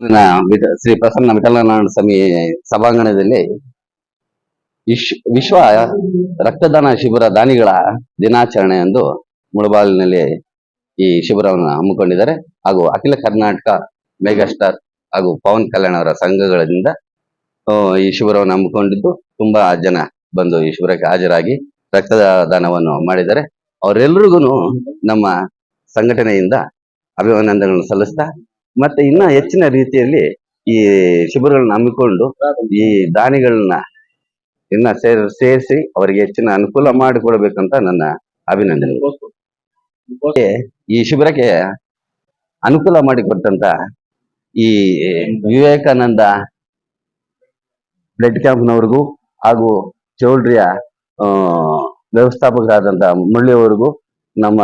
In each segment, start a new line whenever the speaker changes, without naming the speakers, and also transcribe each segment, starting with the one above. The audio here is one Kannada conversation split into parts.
ಶ್ರೀ ಪ್ರಸನ್ನ ವಿಠಲನಾರಾಯಣ ಸ್ವಾಮಿ ಸಭಾಂಗಣದಲ್ಲಿ ವಿಶ್- ವಿಶ್ವ ರಕ್ತದಾನ ಶಿಬಿರ ದಾನಿಗಳ ದಿನಾಚರಣೆ ಎಂದು ಮುಳಬಾಲಿನಲ್ಲಿ ಈ ಶಿಬಿರವನ್ನು ಹಮ್ಮಿಕೊಂಡಿದ್ದಾರೆ. ಹಾಗೂ ಅಖಿಲ ಕರ್ನಾಟಕ ಮೆಗಾಸ್ಟಾರ್ ಹಾಗೂ ಪವನ್ ಕಲ್ಯಾಣ್ ಅವರ ಸಂಘಗಳಿಂದ ಈ ಶಿಬಿರವನ್ನು ಹಮ್ಮಿಕೊಂಡಿದ್ದು ತುಂಬಾ ಜನ ಬಂದು ಈ ಶಿಬಿರಕ್ಕೆ ಹಾಜರಾಗಿ ರಕ್ತದಾನವನ್ನು ಮಾಡಿದ್ದಾರೆ. ಅವರೆಲ್ಲರಿಗೂ ನಮ್ಮ ಸಂಘಟನೆಯಿಂದ ಅಭಿನಂದನೆಗಳನ್ನು ಸಲ್ಲಿಸ್ತಾ ಮತ್ತೆ ಇನ್ನ ಹೆಚ್ಚಿನ ರೀತಿಯಲ್ಲಿ ಈ ಶಿಬಿರಗಳನ್ನ ಹಮ್ಮಿಕೊಂಡು ಈ ದಾನಿಗಳನ್ನ ಇನ್ನ ಸೇರ್ ಸೇರಿಸಿ ಅವರಿಗೆ ಹೆಚ್ಚಿನ ಅನುಕೂಲ ಮಾಡಿಕೊಡ್ಬೇಕಂತ ನನ್ನ ಅಭಿನಂದನೆ. ಈ ಶಿಬಿರಕ್ಕೆ ಅನುಕೂಲ ಮಾಡಿಕೊಟ್ಟಂತ ಈ ವಿವೇಕಾನಂದ ಬ್ಲಡ್ ಕ್ಯಾಂಪ್ನವ್ರಿಗೂ ಹಾಗೂ ಚೌಲ್ಟ್ರಿಯ ಆ, ವ್ಯವಸ್ಥಾಪಕರಾದಂತ ಮುಳ್ಳಿಯವರಿಗೂ ನಮ್ಮ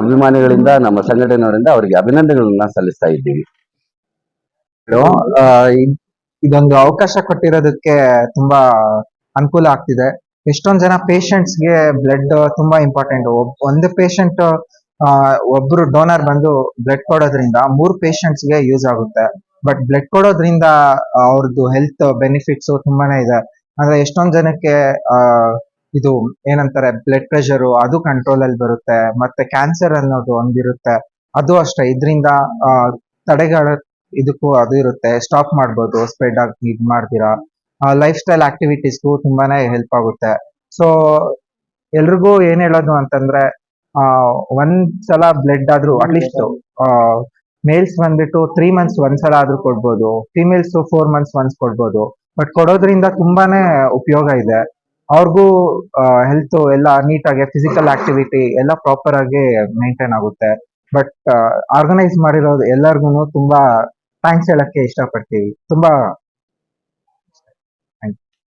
ಅಭಿಮಾನಿಗಳಿಂದ ನಮ್ಮ ಸಂಘಟನೆಯವರಿಂದ ಅವರಿಗೆ ಅಭಿನಂದನೆಗಳನ್ನ ಸಲ್ಲಿಸ್ತಾ ಇದ್ದೀವಿ.
ಇದೊಂದು ಅವಕಾಶ ಕೊಟ್ಟಿರೋದಕ್ಕೆ ತುಂಬಾ ಅನುಕೂಲ ಆಗ್ತಿದೆ. ಎಷ್ಟೊಂದ್ ಜನ ಗೆ ಬ್ಲಡ್ ತುಂಬಾ ಇಂಪಾರ್ಟೆಂಟ್ ಒಂದು ಪೇಷಂಟ್ ಒಬ್ರು ಡೋನರ್ ಬಂದು ಬ್ಲಡ್ ಕೊಡೋದ್ರಿಂದ ಮೂರ್ ಪೇಷಂಟ್ಸ್ಗೆ ಗೆ ಯೂಸ್ ಆಗುತ್ತೆ. ಬಟ್ ಬ್ಲಡ್ ಕೊಡೋದ್ರಿಂದ ಅವ್ರದ್ದು ಹೆಲ್ತ್ ಬೆನಿಫಿಟ್ಸ್ ತುಂಬಾನೇ ಇದೆ. ಅಂದ್ರೆ ಎಷ್ಟೊಂದ್ ಜನಕ್ಕೆ ಆ ಇದು ಏನಂತಾರೆ ಬ್ಲಡ್ ಪ್ರೆಷರ್ ಅದು ಕಂಟ್ರೋಲ್ ಅಲ್ಲಿ ಬರುತ್ತೆ, ಮತ್ತೆ ಕ್ಯಾನ್ಸರ್ ಅನ್ನೋದು ಒಂದಿರುತ್ತೆ, ಅದು ಅಷ್ಟೇ. ಇದರಿಂದ ತಡೆಗಳ ಇದಕ್ಕೂ ಅದು ಇರುತ್ತೆ. ಸ್ಟಾಪ್ ಮಾಡ್ಬೋದು ಸ್ಪ್ರೆಡ್ ಆಗಿ ಇದು ಮಾಡ್ತೀರಾ. ಲೈಫ್ ಸ್ಟೈಲ್ ಆಕ್ಟಿವಿಟೀಸ್ಗೂ ತುಂಬಾನೇ ಹೆಲ್ಪ್ ಆಗುತ್ತೆ. ಸೊ ಎಲ್ರಿಗೂ ಏನ್ ಹೇಳೋದು ಅಂತಂದ್ರೆ ಒಂದ್ ಸಲ ಬ್ಲಡ್ ಆದ್ರೂ ಅಟ್ಲೀಸ್ಟ್ ಮೇಲ್ಸ್ ಬಂದ್ಬಿಟ್ಟು ತ್ರೀ ಮಂತ್ಸ್ ಒಂದ್ಸಲ ಆದ್ರೂ ಕೊಡ್ಬೋದು ಫಿಮೇಲ್ಸ್ ಫೋರ್ ಮಂತ್ಸ್ ಒನ್ಸ್ ಕೊಡ್ಬೋದು. ಬಟ್ ಕೊಡೋದ್ರಿಂದ ತುಂಬಾನೇ ಉಪಯೋಗ ಇದೆ. ಅವ್ರಿಗೂ ಹೆಲ್ತ್ ಎಲ್ಲ ನೀಟಾಗಿ ಫಿಸಿಕಲ್ ಆಕ್ಟಿವಿಟಿ ಎಲ್ಲ ಪ್ರಾಪರ್ ಆಗಿ ಮೇಂಟೈನ್ ಆಗುತ್ತೆ. ಬಟ್ ಆರ್ಗನೈಸ್ ಮಾಡಿರೋದು ಎಲ್ಲರಿಗೂ ತುಂಬಾ ಥ್ಯಾಂಕ್ಸ್ ಹೇಳಕ್ಕೆ ಇಷ್ಟಪಡ್ತೀವಿ. ತುಂಬಾ